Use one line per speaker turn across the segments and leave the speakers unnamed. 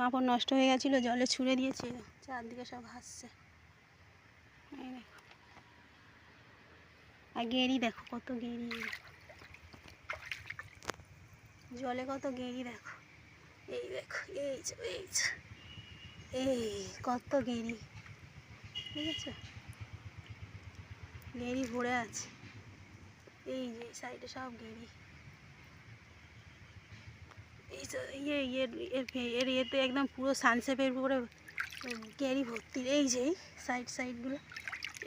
পাঁপড় নষ্ট হয়ে গেছিল, জলে ছুঁড়ে দিয়েছে, চারদিকে সব হাসছে আর গেঁড়ি দেখো, কত গেঁড়ি। জলে কত গেঁড়ি দেখো। এই দেখো, এই এই এই কত গেঁড়ি। ঠিক আছে গেঁড়ি ভরে আছে। এই যে সাইডে সব যে ইয়ে ইয়ে এর ইয়েতে একদম পুরো সানসেপের উপরে গেঁড়ি ভর্তি। এই যে সাইড সাইডগুলো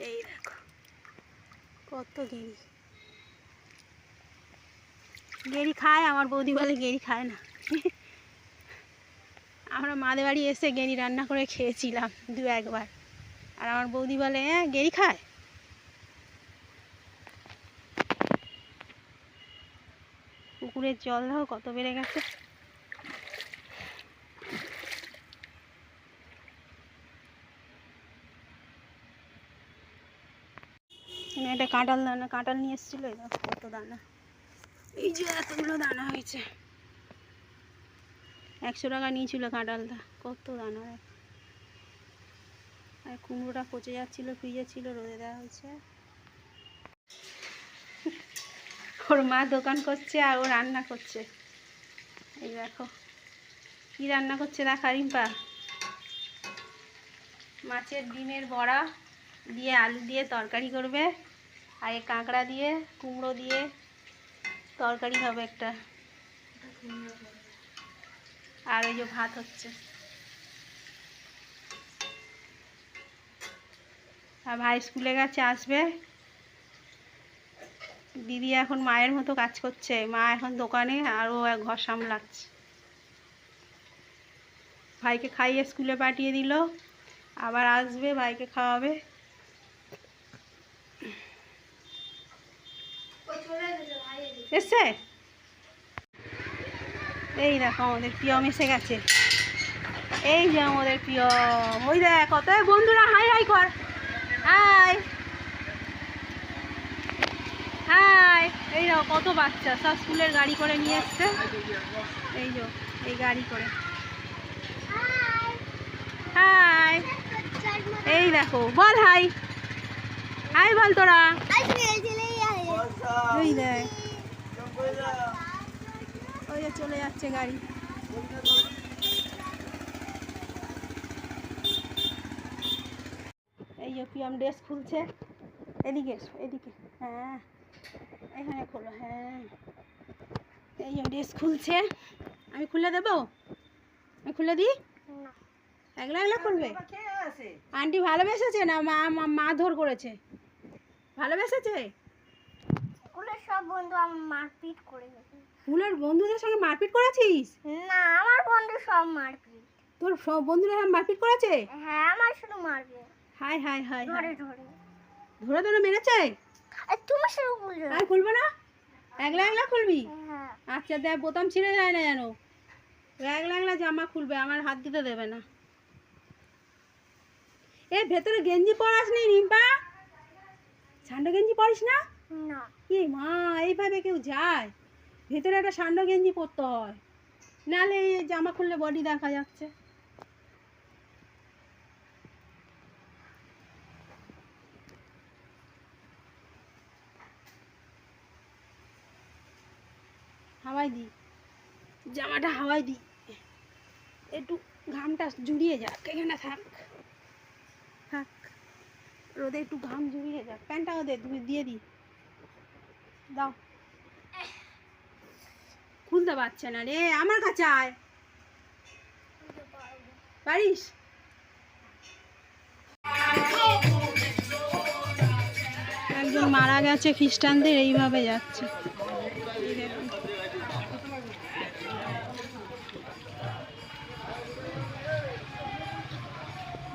এই দেখো, কত গেঁড়ি গেরি খায়, আমার বৌদি বলে গেরি খায় না। আমরা মাদের বাড়ি এসে গেঁড়ি রান্না করে খেয়েছিলাম দু একবার। আর আমার বৌদি বলে হ্যাঁ গেরি খায়? পুকুরের জল দেখো কত বেড়ে গেছে। একটা কাঁঠাল দানা, কাঁঠাল নিয়ে এসেছিল কত দানা। এই যে এতগুলো দানা হয়েছে। একশো টাকা নিয়েছিল কাঁঠালটা, কত দানা আর কুমড়োটা পচে যাচ্ছিল, ফ্রিজে ছিল, রোদে দেওয়া হয়েছে। ওর মা দোকান করছে আর ও রান্না করছে। এই দেখো, কি রান্না করছে দেখা রিম্পা? মাছের ডিমের বড়া দিয়ে আলু দিয়ে তরকারি করবে। আর এই কাঁকড়া দিয়ে, কুমড়ো দিয়ে তরকারি হবে একটা। আর ওই যে ভাত হচ্ছে। আর ভাই স্কুলে গেছে, আসবে। দিদি এখন মায়ের মতো কাজ করছে। মা এখন দোকানে আরও ঘর সামলাচ্ছে। ভাইকে খাইয়ে স্কুলে পাঠিয়ে দিল। আবার আসবে, ভাইকে খাওয়াবে। এসছে? এই দেখো আমাদের পিয়ম এসে গেছে। এই যে আমাদের পিয়ম ওই দেখ, কত বন্ধুরা, হাই হাই কর। হাই। হাই। এই দেখো, কত বাচ্চা। সব স্কুলের গাড়ি করে নিয়ে এসছে। এই যে, এই গাড়ি করে। হাই। এই দেখো, বল, হাই। হাই, বল তোরা। এই দেখ ওই চলে যাচ্ছে গাড়ি। এই যে পিএম ড্রেস খুলছে। এদিকে এদিকে। হ্যাঁ এখানে খোলো হ্যাঁ। এই যে ড্রেস খুলছে। আমি খুলে দেবো? আমি খুলে দিই? একলা একলা খুলবে? আন্টি ভালোবেসেছে না মা মা মারধর করেছে? ভালোবেসেছে?
স্কুলের সব বন্ধু আমার মারপিট করে গেছে।
স্কুলের বন্ধুদের সঙ্গে মারপিট করেছিস?
না আমার বন্ধু সব মারপিট।
তোর সব বন্ধুরা মারপিট করেছে?
হ্যাঁ আমার শুধু মারবে।
হাই হাই হাই
ধরে ধরে।
ধরে ধরে মেরেছে?
তুমি শুরু করলে
আর খুলবো না? একলা একলা খুলবি?
হ্যাঁ।
আচ্ছা দেখ বোতাম ছিঁড়ে যায় না যেন। একলা একলা জামা খুলবে আমার হাত দিতে দেবে না। এ ভেতরে গেঞ্জি পরাস নি রিম্পা। সান্ডো গেঞ্জি পরিস না?
না।
এ মা, এইভাবে কেউ যায়? ভেতরে একটা সান্ড গেঞ্জি পরতে হয়। নাহলে এই জামা খুললে বডি দেখা যাচ্ছে। হাওয়াই দি। জামাটা হাওয়াই দি। একটু ঘামটা জুড়িয়ে যাক, এখানে থাক। থাক। রোদে একটু ঘাম জুড়িয়ে যাক। প্যান্টটাও দে দিয়ে দি। দাও। খুলতে পারছে না রে, আমার কাছে আয়। পারিস? একজন মারা গেছে খ্রিস্টানদের, এইভাবে যাচ্ছে।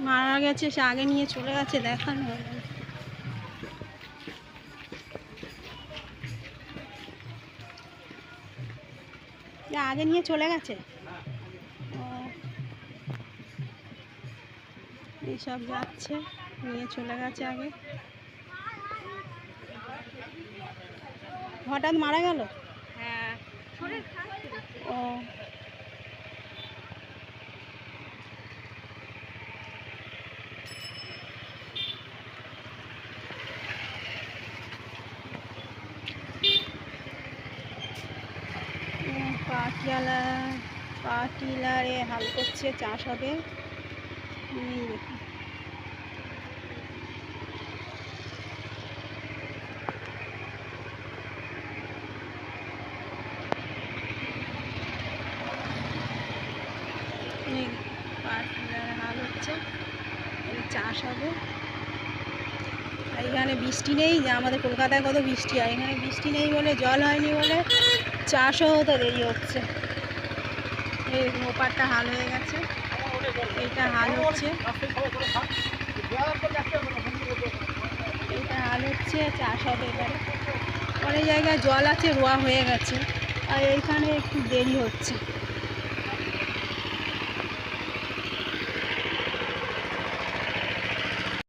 মারা গেছে, সে আগে নিয়ে চলে গেছে, দেখানো যে আগে নিয়ে চলে গেছে। এইসব যাচ্ছে নিয়ে চলে গেছে আগে। হঠাৎ মারা গেল
হ্যাঁ
ও পাটিয়ালা পাটিলারে হাল করছে, চাষ হবে। পাটিলারে হাল হচ্ছে চাষ হবে। এখানে বৃষ্টি নেই, যে আমাদের কলকাতায় কত বৃষ্টি হয়। এখানে বৃষ্টি নেই বলে, জল হয়নি বলে। চাষও হতে দেরি হচ্ছে। এই ওপারটা হাল হয়ে গেছে। এইটা হাল হচ্ছে। এইটা হাল হচ্ছে চাষ হবে এবারে। অনেক জায়গায় জল আছে, রোয়া হয়ে গেছে। আর এইখানে একটু দেরি হচ্ছে।